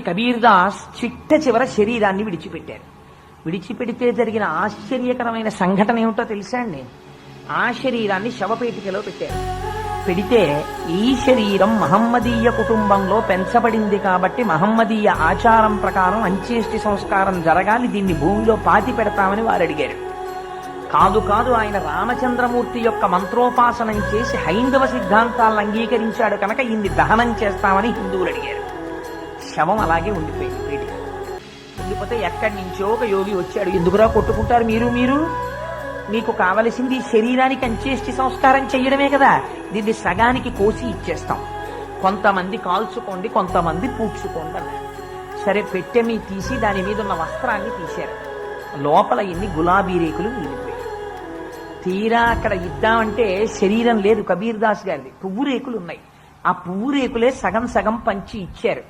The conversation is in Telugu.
కబీర్ దాస్ చిట్ట చివర శరీరాన్ని విడిచిపెట్టారు. విడిచిపెడితే జరిగిన ఆశ్చర్యకరమైన సంఘటన ఏమిటో తెలుసా అండి? ఆ శరీరాన్ని శవపేటికలో పెట్టారు. పెడితే ఈ శరీరం మహమ్మదీయ కుటుంబంలో పెంచబడింది కాబట్టి మహమ్మదీయ ఆచారం ప్రకారం అంత్యేష్టి సంస్కారం జరగాలి దీన్ని భూమిలో పాతి పెడతామని వారు అడిగారు. కాదు కాదు ఆయన రామచంద్రమూర్తి యొక్క మంత్రోపాసనం చేసి హైందవ సిద్ధాంతాలను అంగీకరించాడు కనుక ఇన్ని దహనం చేస్తామని హిందువులు అడిగారు. శవం అలాగే ఉండిపోయింది వీటికి ఉండిపోతే ఎక్కడి నుంచో ఒక యోగి వచ్చాడు ఎందుకురా కొట్టుకుంటారు మీరు మీరు? మీకు కావలసింది శరీరానికి అంచేష్టి సంస్కారం చేయడమే కదా. దీన్ని సగానికి కోసి ఇచ్చేస్తాం. కొంతమంది కాల్చుకోండి కొంతమంది పూడ్చుకోండి అన్నారు. సరే పెట్టె మీ తీసి దాని మీద ఉన్న వస్త్రాన్ని తీశారు. లోపల ఎన్ని గులాబీ రేకులు మిగిలిపోయాయి తీరా అక్కడ ఇద్దామంటే శరీరం లేదు కబీర్ దాస్ గారిది. పువ్వు రేకులు ఉన్నాయి. ఆ పువ్వు రేకులే సగం సగం పంచి ఇచ్చారు.